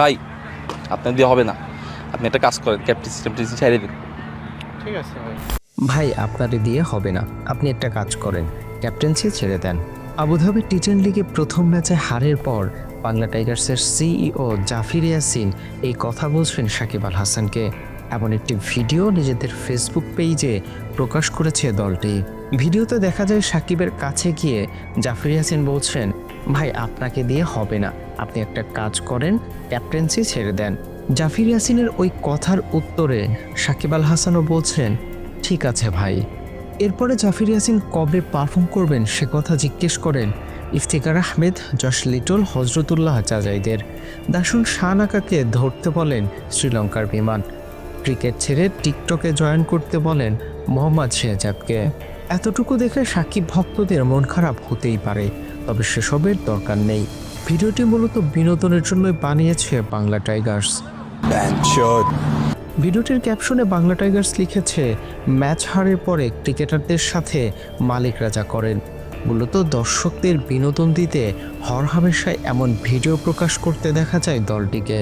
ভাই আপনার দিয়ে হবে না। আপনি একটা কাজ করেন ক্যাপ্টেন্সি ট্যাপ্টেন্সি ছাড়িয়ে দিন। ঠিক আছে ভাই। ভাই আপনার দিয়ে হবে না। আপনি একটা কাজ করেন ক্যাপ্টেন্সি ছেড়ে দেন। আবুধাবি টি টেন লিগে প্রথম ম্যাচে হারের পর বাংলা টাইগার্সের সিইও জাফির ইয়াসিন এই কথা বলছেন সাকিব আল হাসানকে। এমন একটি ভিডিও নিজেদের ফেসবুক পেজে প্রকাশ করেছে দলটি। ভিডিওতে দেখা যায় সাকিবের কাছে গিয়ে জাফির ইয়াসিন বলছেন ভাই, আপনাকে দিয়ে হবে না। আপনি একটা কাজ করেন ক্যাপ্টেন্সি ছেড়ে দেন। জাফির ইয়াসিনের ওই কথার উত্তরে সাকিব আল হাসানও বলছেন, ঠিক আছে ভাই। এরপরে জাফির ইয়াসিন কবে পারফর্ম করবেন সে কথা জিজ্ঞেস করেন ইফতিকার আহমেদ যশ লিটল, হজরতুল্লাহ জাজাইদের দাসুন শাহনাকাকে ধরতে বলেন শ্রীলঙ্কার বিমান। ক্রিকেট ছেড়ে টিকটকে জয়েন করতে বলেন মোহাম্মদ শেহজাদকে। এতটুকু দেখে সাকিব ভক্তদের মন খারাপ হতেই পারে। তবে সেসবের দরকার নেই। ভিডিওটি মূলত বিনোদনের জন্যই বানিয়েছে বাংলা টাইগার্স। ভিডিওটির ক্যাপশনে বাংলা টাইগার্স লিখেছে, ম্যাচ হারের পরে ক্রিকেটারদের সাথে মালিকরা যা করেন। মূলত দর্শকদের বিনোদন দিতে হরহামেশায় এমন ভিডিও প্রকাশ করতে দেখা যায় দলটিকে।